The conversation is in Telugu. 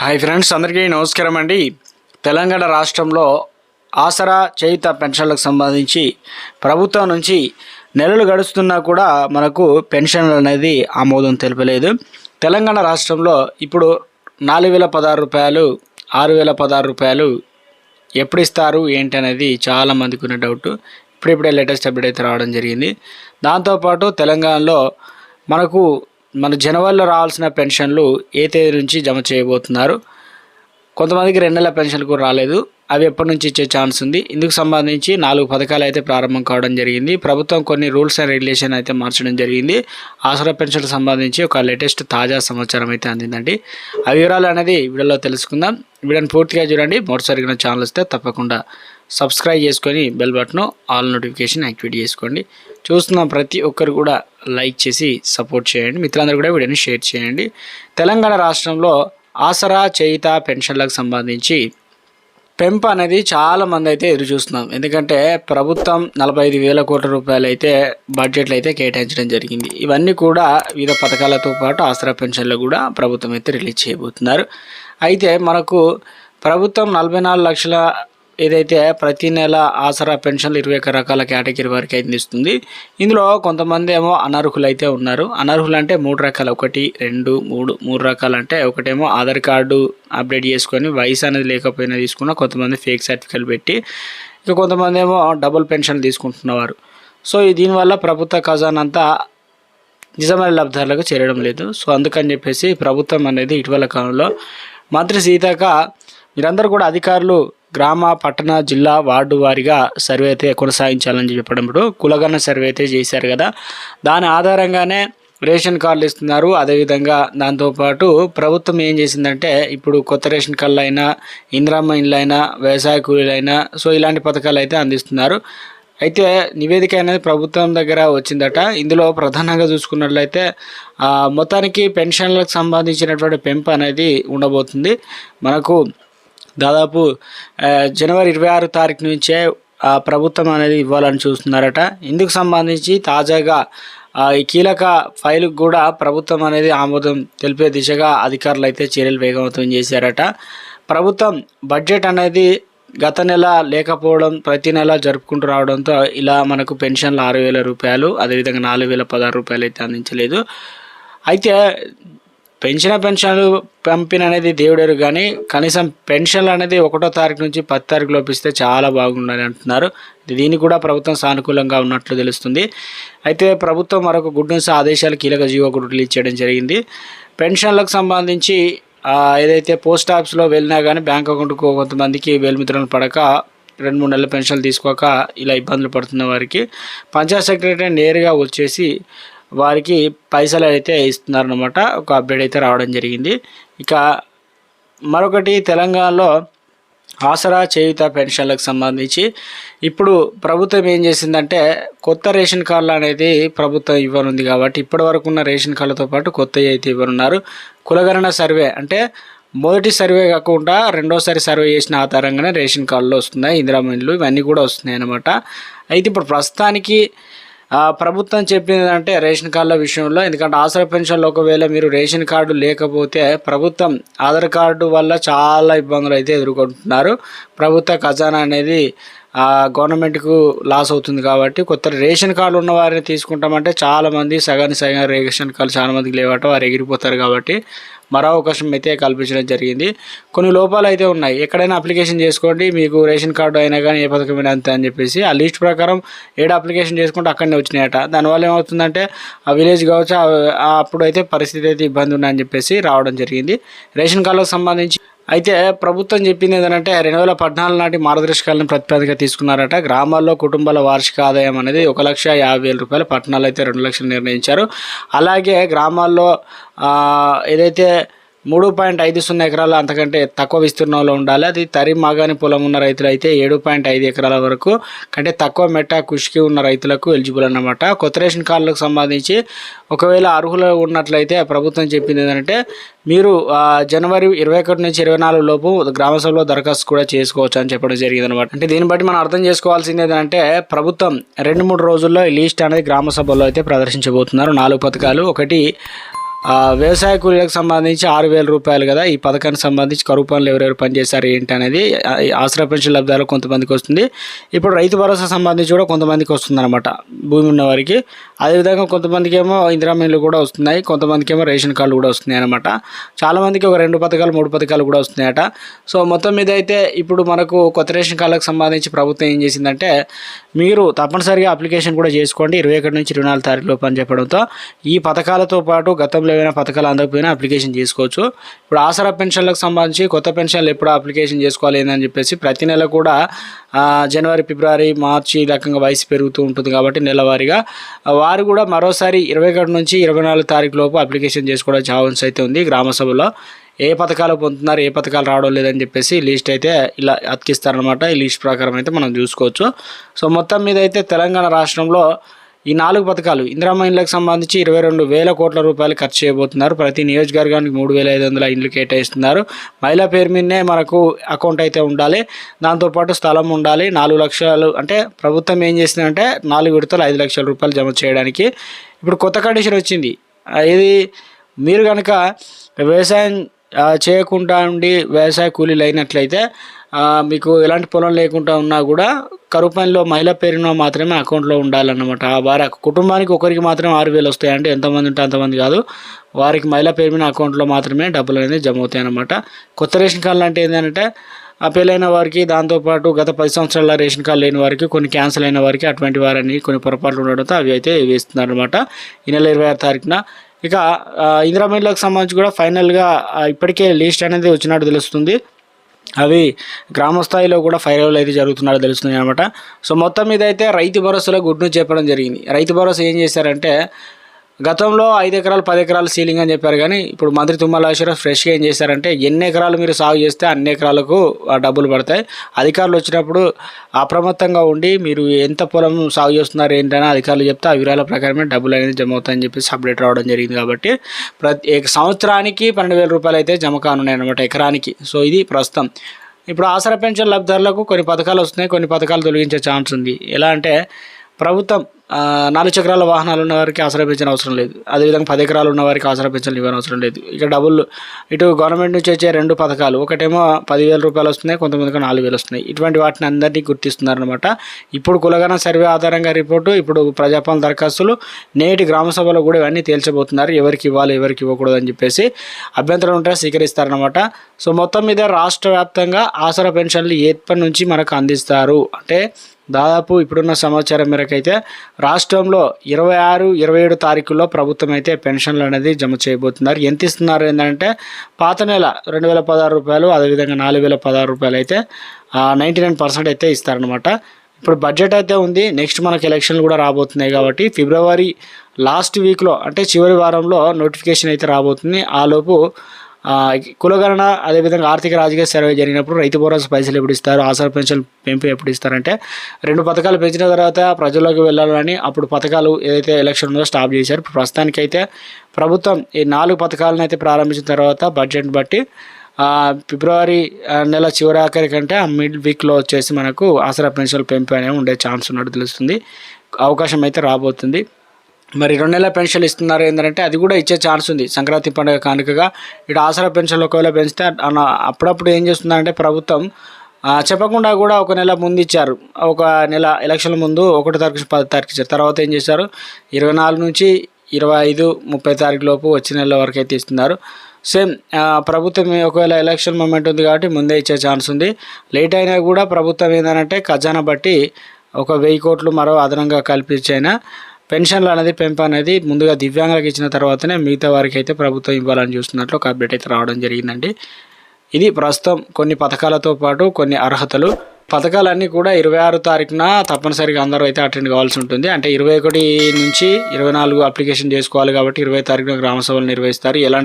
హాయ్ ఫ్రెండ్స్ అందరికీ నమస్కారం అండి. తెలంగాణ రాష్ట్రంలో ఆసరా చేయుత పెన్షన్లకు సంబంధించి ప్రభుత్వం నుంచి నెలలు గడుస్తున్నా కూడా మనకు పెన్షన్లు అనేది ఆమోదం తెలపలేదు. తెలంగాణ రాష్ట్రంలో ఇప్పుడు నాలుగు వేల పదహారు రూపాయలు ఆరు వేల పదహారు రూపాయలు ఎప్పుడు ఇస్తారు ఏంటి అనేది చాలామందికి ఉన్న డౌట్ ఇప్పుడిప్పుడే లేటెస్ట్ అప్డేట్ అయితే రావడం జరిగింది. దాంతోపాటు తెలంగాణలో మనకు మన జనవరిలో రావాల్సిన పెన్షన్లు ఏ తేదీ నుంచి జమ చేయబోతున్నారు? కొంతమందికి రెండు నెలల పెన్షన్లు కూడా రాలేదు. అవి ఎప్పటి నుంచి ఇచ్చే ఛాన్స్ ఉంది? ఇందుకు సంబంధించి నాలుగు పథకాలు అయితే ప్రారంభం కావడం జరిగింది. ప్రభుత్వం కొన్ని రూల్స్ అండ్ రెగ్యులేషన్ అయితే మార్చడం జరిగింది. ఆసరా పెన్షన్లకు సంబంధించి ఒక లేటెస్ట్ తాజా సమాచారం అయితే అందిందండి. ఆ వివరాలు అనేది వీడియోలో తెలుసుకుందాం. వీడియోని పూర్తిగా చూడండి. మొదటిసారిగా ఛానల్ వస్తే తప్పకుండా సబ్స్క్రైబ్ చేసుకొని bell button all notification activate చేసుకోండి. చూస్తున్న ప్రతి ఒక్కరు కూడా లైక్ చేసి సపోర్ట్ చేయండి. మిత్రులందరూ కూడా వీడియోని షేర్ చేయండి. తెలంగాణ రాష్ట్రంలో ఆసరా చేయిత పెన్షన్లకు సంబంధించి పెంపు అనేది చాలా మంది అయితే ఎదురు చూస్తున్నాం. ఎందుకంటే ప్రభుత్వం నలభై ఐదు వేల కోట్ల రూపాయలు అయితే బడ్జెట్లు అయితే కేటాయించడం జరిగింది. ఇవన్నీ కూడా వివిధ పథకాలతో పాటు ఆసరా పెన్షన్లు కూడా ప్రభుత్వం అయితే రిలీజ్ చేయబోతున్నారు. అయితే మనకు ప్రభుత్వం నలభై నాలుగు లక్షల ఏదైతే ప్రతి నెల ఆసరా పెన్షన్లు ఇరవై ఒక రకాల కేటగిరీ వరకు అయితే ఇస్తుంది ఇందులో కొంతమంది ఏమో అనర్హులు అయితే ఉన్నారు. అనర్హులు అంటే మూడు రకాలు. ఒకటి రెండు మూడు మూడు రకాలు అంటే ఒకటేమో ఆధార్ కార్డు అప్డేట్ చేసుకొని వయసు అనేది లేకపోయినా తీసుకున్న కొంతమంది ఫేక్ సర్టిఫికేట్ పెట్టి ఇక కొంతమంది ఏమో డబుల్ పెన్షన్ తీసుకుంటున్నవారు. సో దీనివల్ల ప్రభుత్వ ఖజానా అంతా నిజమైన లబ్ధారులకు చేరడం లేదు. సో అందుకని చెప్పేసి ప్రభుత్వం అనేది ఇటీవల కాలంలో మంత్రి సీతక మీరందరూ కూడా అధికారులు గ్రామ పట్టణ జిల్లా వార్డు వారీగా సర్వే అయితే కొనసాగించాలని చెప్పడంలో కులగన్న సర్వే అయితే చేశారు కదా. దాని ఆధారంగానే రేషన్ కార్డులు ఇస్తున్నారు. అదేవిధంగా దాంతోపాటు ప్రభుత్వం ఏం చేసిందంటే ఇప్పుడు కొత్త రేషన్ కార్డులు అయినా ఇందిరమ్మ ఇండ్లు అయినా వ్యవసాయ కూలీలైనా సో ఇలాంటి పథకాలు అయితే అందిస్తున్నారు. అయితే నివేదిక అనేది ప్రభుత్వం దగ్గర వచ్చిందట. ఇందులో ప్రధానంగా చూసుకున్నట్లయితే మొత్తానికి పెన్షన్లకు సంబంధించినటువంటి పెంపు అనేది ఉండబోతుంది. మనకు దాదాపు జనవరి ఇరవై ఆరు తారీఖు నుంచే ఆ, ప్రభుత్వం అనేది ఇవ్వాలని చూస్తున్నారట. ఇందుకు సంబంధించి తాజాగా ఈ కీలక ఫైలుకు కూడా ప్రభుత్వం అనేది ఆమోదం తెలిపే దిశగా అధికారులు అయితే చర్యలు వేగవంతం చేశారట. ప్రభుత్వం బడ్జెట్ అనేది గత నెల లేకపోవడం ప్రతి నెల జరుపుకుంటూ రావడంతో ఇలా మనకు పెన్షన్లు ఆరు వేల రూపాయలు అదేవిధంగా నాలుగు వేల పదహారు రూపాయలు అయితే అందించలేదు. అయితే పెన్షన్ పెన్షన్లు పంపిన అనేది దేవుడేరు కానీ కనీసం పెన్షన్లు అనేది ఒకటో తారీఖు నుంచి పది తారీఖు లోపిస్తే చాలా బాగుండాలి అంటున్నారు. దీనికి కూడా ప్రభుత్వం సానుకూలంగా ఉన్నట్లు తెలుస్తుంది. అయితే ప్రభుత్వం మరొక గుడ్ న్యూస్ ఆదేశాలు కీలక జీవో కూడా రిలీజ్ చేయడం జరిగింది. పెన్షన్లకు సంబంధించి ఏదైతే పోస్ట్ ఆఫీస్లో వెళ్ళినా కానీ బ్యాంక్ అకౌంట్కు కొంతమందికి వేలుమిత్రులను పడక రెండు మూడు నెలల పెన్షన్లు తీసుకోక ఇలా ఇబ్బందులు పడుతున్న వారికి పంచాయత్ సెక్రటరీ నేరుగా వచ్చేసి వారికి పైసలు అయితే ఇస్తున్నారనమాట ఒక అప్డేట్ అయితే రావడం జరిగింది. ఇక మరొకటి తెలంగాణలో ఆసరా చేయుత పెన్షన్లకు సంబంధించి ఇప్పుడు ప్రభుత్వం ఏం చేసిందంటే కొత్త రేషన్ కార్డులు అనేది ప్రభుత్వం ఇవ్వనుంది కాబట్టి ఇప్పటి వరకు ఉన్న రేషన్ కార్డులతో పాటు కొత్తవి అయితే ఇవ్వనున్నారు. కులగణన సర్వే అంటే మొదటి సర్వే కాకుండా రెండోసారి సర్వే చేసిన ఆధారంగానే రేషన్ కార్డులు వస్తున్నాయి. ఇందిరామణిలు ఇవన్నీ కూడా వస్తున్నాయి అన్నమాట అయితే ఇప్పుడు ప్రస్తుతానికి ప్రభుత్వం చెప్పింది అంటే రేషన్ కార్డుల విషయంలో ఎందుకంటే ఆసరా పెన్షన్లు ఒకవేళ మీరు రేషన్ కార్డు లేకపోతే ప్రభుత్వం ఆధార్ కార్డు వల్ల చాలా ఇబ్బందులు అయితే ఎదుర్కొంటున్నారు. ప్రభుత్వ ఖజానా అనేది గవర్నమెంట్కు లాస్ అవుతుంది కాబట్టి కొత్త రేషన్ కార్డు ఉన్న వారిని తీసుకుంటామంటే చాలామంది సగాని సగం రేషన్ కార్డు చాలామందికి లేవట వారు ఎగిరిపోతారు కాబట్టి మరో అవకాశం అయితే కల్పించడం జరిగింది. కొన్ని లోపాలు అయితే ఉన్నాయి. ఎక్కడైనా అప్లికేషన్ చేసుకోండి మీకు రేషన్ కార్డు అయినా కానీ ఏ పథకమైనా అంతే అని చెప్పేసి ఆ లిస్ట్ ప్రకారం ఏడు అప్లికేషన్ చేసుకుంటే అక్కడనే వచ్చినాయట. దానివల్ల ఏమవుతుందంటే ఆ విలేజ్ కావచ్చు అప్పుడు అయితే పరిస్థితి అయితే ఇబ్బంది ఉందని చెప్పేసి రావడం జరిగింది. రేషన్ కార్డులకు సంబంధించి అయితే ప్రభుత్వం చెప్పింది ఏంటంటే రెండు వేల పద్నాలుగు నాటి మార్గదర్శకాలను ప్రతిపాదిక తీసుకున్నారట. గ్రామాల్లో కుటుంబాల వార్షిక ఆదాయం అనేది ఒక లక్ష యాభై వేల రూపాయలు పట్టణాలు అయితే రెండు లక్షలు నిర్ణయించారు. అలాగే గ్రామాల్లో ఏదైతే మూడు పాయింట్ ఐదు సున్నా ఎకరాలు అంతకంటే తక్కువ విస్తీర్ణంలో ఉండాలి. అది తరి మాగాని పొలం ఉన్న రైతులు అయితే ఏడు పాయింట్ ఐదు ఎకరాల వరకు కంటే తక్కువ మెట్ట కుషికి ఉన్న రైతులకు ఎలిజిబుల్ అన్నమాట. కొత్త రేషన్ కార్డులకు సంబంధించి ఒకవేళ అర్హులు ఉన్నట్లయితే ప్రభుత్వం చెప్పింది ఏంటంటే మీరు జనవరి ఇరవై ఒకటి నుంచి ఇరవై నాలుగు లోపు గ్రామ సభలో దరఖాస్తు కూడా చేసుకోవచ్చు అని చెప్పడం జరిగింది అనమాట అంటే దీన్ని బట్టి మనం అర్థం చేసుకోవాల్సింది ఏంటంటే ప్రభుత్వం రెండు మూడు రోజుల్లో ఈ లిస్ట్ అనేది గ్రామసభలో అయితే ప్రదర్శించబోతున్నారు. నాలుగు పథకాలు. ఒకటి వ్యవసాయ కూలీలకు సంబంధించి ఆరు వేల రూపాయలు కదా. ఈ పథకానికి సంబంధించి కరువు పనులు ఎవరెవరు పనిచేశారు ఏంటి అనేది ఆసరా పెన్షన్ లబ్ధాలు కొంతమందికి వస్తుంది. ఇప్పుడు రైతు భరోసా సంబంధించి కూడా కొంతమందికి వస్తుంది అనమాట భూమి ఉన్న వారికి అదేవిధంగా కొంతమందికి ఏమో ఇందిరామీన్లు కూడా వస్తున్నాయి కొంతమందికి ఏమో రేషన్ కార్డులు కూడా వస్తున్నాయి అనమాట చాలామందికి ఒక రెండు పథకాలు మూడు పథకాలు కూడా వస్తున్నాయట. సో మొత్తం మీద అయితే ఇప్పుడు మనకు కొత్త రేషన్ కార్డులకు సంబంధించి ప్రభుత్వం ఏం చేసిందంటే మీరు తప్పనిసరిగా అప్లికేషన్ కూడా చేసుకోండి. ఇరవై ఒకటి నుంచి ఇరవై నాలుగు తారీఖు లోపు అని చెప్పడంతో ఈ పథకాలతో పాటు గతంలో ఏమైనా పథకాలు అందకపోయినా అప్లికేషన్ చేసుకోవచ్చు. ఇప్పుడు ఆసరా పెన్షన్లకు సంబంధించి కొత్త పెన్షన్లు ఎప్పుడు అప్లికేషన్ చేసుకోవాలి ఏందని చెప్పేసి ప్రతి నెల కూడా జనవరి ఫిబ్రవరి మార్చి ఈ రకంగా వయసు పెరుగుతూ ఉంటుంది కాబట్టి నెలవారీగా వారు కూడా మరోసారి ఇరవై ఒకటి నుంచి ఇరవై నాలుగు తారీఖు లోపు అప్లికేషన్ చేసుకోవడం ఛాన్స్ అయితే ఉంది. గ్రామ సభలో ఏ పథకాలు పొందుతున్నారు ఏ పథకాలు రావడం లేదని చెప్పేసి లిస్ట్ అయితే ఇలా అతికిస్తారనమాట ఈ లిస్ట్ ప్రకారం అయితే మనం చూసుకోవచ్చు. సో మొత్తం మీద అయితే తెలంగాణ రాష్ట్రంలో ఈ నాలుగు పథకాలు ఇందిరామ్మ ఇండ్లకు సంబంధించి ఇరవై రెండు వేల కోట్ల రూపాయలు ఖర్చు చేయబోతున్నారు. ప్రతి నియోజకవర్గానికి మూడు వేల ఐదు వందల ఇండ్లు కేటాయిస్తున్నారు. మహిళ పేరు మీదనే మనకు అకౌంట్ అయితే ఉండాలి. దాంతోపాటు స్థలం ఉండాలి. నాలుగు లక్షలు అంటే ప్రభుత్వం ఏం చేసిందంటే నాలుగు విడతలు ఐదు లక్షల రూపాయలు జమ చేయడానికి. ఇప్పుడు కొత్త కండిషన్ వచ్చింది. ఇది మీరు కనుక వ్యవసాయం చేయకుండా ఉండి వ్యవసాయ కూలీలు అయినట్లయితే మీకు ఎలాంటి పొలం లేకుండా ఉన్నా కూడా కరువు పనిలో మహిళ పేరున మాత్రమే అకౌంట్లో ఉండాలన్నమాట. ఆ వారి కుటుంబానికి ఒకరికి మాత్రం ఆరు వేలు వస్తాయి అంటే ఎంతమంది ఉంటే అంతమంది కాదు. వారికి మహిళ పేరు మీద అకౌంట్లో మాత్రమే డబ్బులు అనేది జమ అవుతాయి అన్నమాట కొత్త రేషన్ కార్డులు అంటే ఏంటంటే ఆ పెళ్ళైన వారికి దాంతోపాటు గత పది సంవత్సరాల రేషన్ కార్డు లేని వారికి కొన్ని క్యాన్సిల్ అయిన వారికి అటువంటి వారని కొన్ని పొరపాట్లు ఉండడంతో అవి అయితే వేస్తున్నారు అనమాట ఈ నెల ఇరవై ఆరు తారీఖున. ఇక ఇందిరా మహిళలకు సంబంధించి కూడా ఫైనల్గా ఇప్పటికే లిస్ట్ అనేది వచ్చినట్టు తెలుస్తుంది. అవి గ్రామ స్థాయిలో కూడా ఫైరల్ అయితే జరుగుతున్నారో తెలుస్తుంది అనమాట సో మొత్తం మీద అయితే రైతు భరోసాలో గుడ్ చెప్పడం జరిగింది. రైతు భరోసా ఏం చేశారంటే గతంలో ఐదు ఎకరాలు పది ఎకరాలు సీలింగ్ అని చెప్పారు కానీ ఇప్పుడు మంత్రి తుమ్మల ఐశ్వర్య ఫ్రెష్గా ఏం చేశారంటే ఎన్ని ఎకరాలు మీరు సాగు చేస్తే అన్ని ఎకరాలకు డబ్బులు పడతాయి. అధికారులు వచ్చినప్పుడు అప్రమత్తంగా ఉండి మీరు ఎంత పొలం సాగు చేస్తున్నారు ఏంటని అధికారులు చెప్తే ఆ వివరాల ప్రకారమే డబ్బులు అనేది జమ అవుతాయని చెప్పేసి అప్డేట్ రావడం జరిగింది కాబట్టి ప్రతి సంవత్సరానికి పన్నెండు వేల రూపాయలు అయితే జమ కానున్నాయి అనమాట ఎకరానికి. సో ఇది ప్రస్తుతం. ఇప్పుడు ఆసరా పెన్షన్ లబ్ధిదారులకు కొన్ని పథకాలు వస్తున్నాయి కొన్ని పథకాలు తొలగించే ఛాన్స్ ఉంది. ఎలా అంటే ప్రభుత్వం నాలుగు చక్రాల వాహనాలు ఉన్న వారికి ఆసరా పెన్షన్ అవసరం లేదు. అదేవిధంగా పది ఎకరాలు ఉన్న వారికి ఆసరా పెన్షన్ ఇవ్వని అవసరం లేదు. ఇక డబుల్ ఇటు గవర్నమెంట్ నుంచి వచ్చే రెండు పథకాలు ఒకటేమో పదివేల రూపాయలు వస్తున్నాయి కొంతమందికి నాలుగు వేలు వస్తున్నాయి. ఇటువంటి వాటిని అందరినీ గుర్తిస్తున్నారనమాట ఇప్పుడు కులగన సర్వే ఆధారంగా రిపోర్టు ఇప్పుడు ప్రజాపాలన దరఖాస్తులు నేటి గ్రామ సభలో కూడా ఇవన్నీ తేల్చబోతున్నారు. ఎవరికి ఇవ్వాలి ఎవరికి ఇవ్వకూడదు అని చెప్పేసి అభ్యంతరం ఉంటే స్వీకరిస్తారనమాట సో మొత్తం మీద రాష్ట్ర వ్యాప్తంగా ఆసరా పెన్షన్లు ఎప్పటి నుంచి మనకు అందిస్తారు? అంటే దాదాపు ఇప్పుడున్న సమాచారం మేరకు అయితే రాష్ట్రంలో ఇరవై ఆరు ఇరవై ఏడు తారీఖుల్లో ప్రభుత్వం అయితే పెన్షన్లు అనేది జమ చేయబోతున్నారు. ఎంత ఇస్తున్నారు ఏంటంటే పాత నెల రెండు వేల పదహారు రూపాయలు అదేవిధంగా నాలుగు వేల పదహారు రూపాయలు అయితే నైంటీ నైన్ పర్సెంట్ అయితే ఇస్తారనమాట ఇప్పుడు బడ్జెట్ అయితే ఉంది. నెక్స్ట్ మనకు ఎలక్షన్లు కూడా రాబోతున్నాయి కాబట్టి ఫిబ్రవరి లాస్ట్ వీక్లో అంటే చివరి వారంలో నోటిఫికేషన్ అయితే రాబోతుంది. ఆలోపు కులగణన అదేవిధంగా ఆర్థిక రాజకీయ సర్వే జరిగినప్పుడు రైతు భరోసా పైసలు ఎప్పుడు ఇస్తారు ఆసరా పెన్షన్ పెంపు ఎప్పుడు ఇస్తారంటే రెండు పథకాలు పెంచిన తర్వాత ప్రజల్లోకి వెళ్ళాలని అప్పుడు పథకాలు ఏదైతే ఎలక్షన్ ఉందో స్టాప్ చేశారు. ప్రస్తుతానికైతే ప్రభుత్వం ఈ నాలుగు పథకాలను అయితే ప్రారంభించిన తర్వాత బడ్జెట్ బట్టి ఫిబ్రవరి నెల చివరి ఆఖరి కంటే ఆ మిడ్ వీక్లో వచ్చేసి మనకు ఆసరా పెన్షన్ పెంపు అనేవి ఉండే ఛాన్స్ ఉన్నట్టు తెలుస్తుంది. అవకాశం అయితే రాబోతుంది. మరి రెండు నెలల పెన్షన్ ఇస్తున్నారు ఏంటంటే అది కూడా ఇచ్చే ఛాన్స్ ఉంది. సంక్రాంతి పండుగ కానుకగా ఇటు ఆసరా పెన్షన్లు ఒకవేళ పెంచితే అన్న అప్పుడప్పుడు ఏం చేస్తుందంటే ప్రభుత్వం చెప్పకుండా కూడా ఒక నెల ముందు ఇచ్చారు. ఒక నెల ఎలక్షన్ ముందు ఒకటి తారీఖు పది తారీఖు ఇచ్చారు. తర్వాత ఏం చేశారు? ఇరవై నాలుగు నుంచి ఇరవై ఐదు ముప్పై తారీఖు లోపు వచ్చే నెల వరకు అయితే ఇస్తున్నారు. సేమ్ ప్రభుత్వం ఒకవేళ ఎలక్షన్ మూమెంట్ ఉంది కాబట్టి ముందే ఇచ్చే ఛాన్స్ ఉంది. లేట్ అయినా కూడా ప్రభుత్వం ఏంటంటే ఖజానా బట్టి ఒక వెయ్యి కోట్లు మరో అదనంగా కల్పించైనా పెన్షన్లు అనేది పెంపు అనేది ముందుగా దివ్యాంగులకు ఇచ్చిన తర్వాతనే మిగతా వారికి అయితే ప్రభుత్వం ఇవ్వాలని చూస్తున్నట్లు ఒక అప్డేట్ అయితే రావడం జరిగిందండి. ఇది ప్రస్తుతం కొన్ని పథకాలతో పాటు కొన్ని అర్హతలు. పథకాలన్నీ కూడా ఇరవై ఆరు తారీఖున తప్పనిసరిగా అందరూ అయితే అటెండ్ కావాల్సి ఉంటుంది. అంటే ఇరవై ఒకటి నుంచి ఇరవై నాలుగు అప్లికేషన్ చేసుకోవాలి కాబట్టి ఇరవై తారీఖున గ్రామసభలు నిర్వహిస్తారు. ఎలాంటి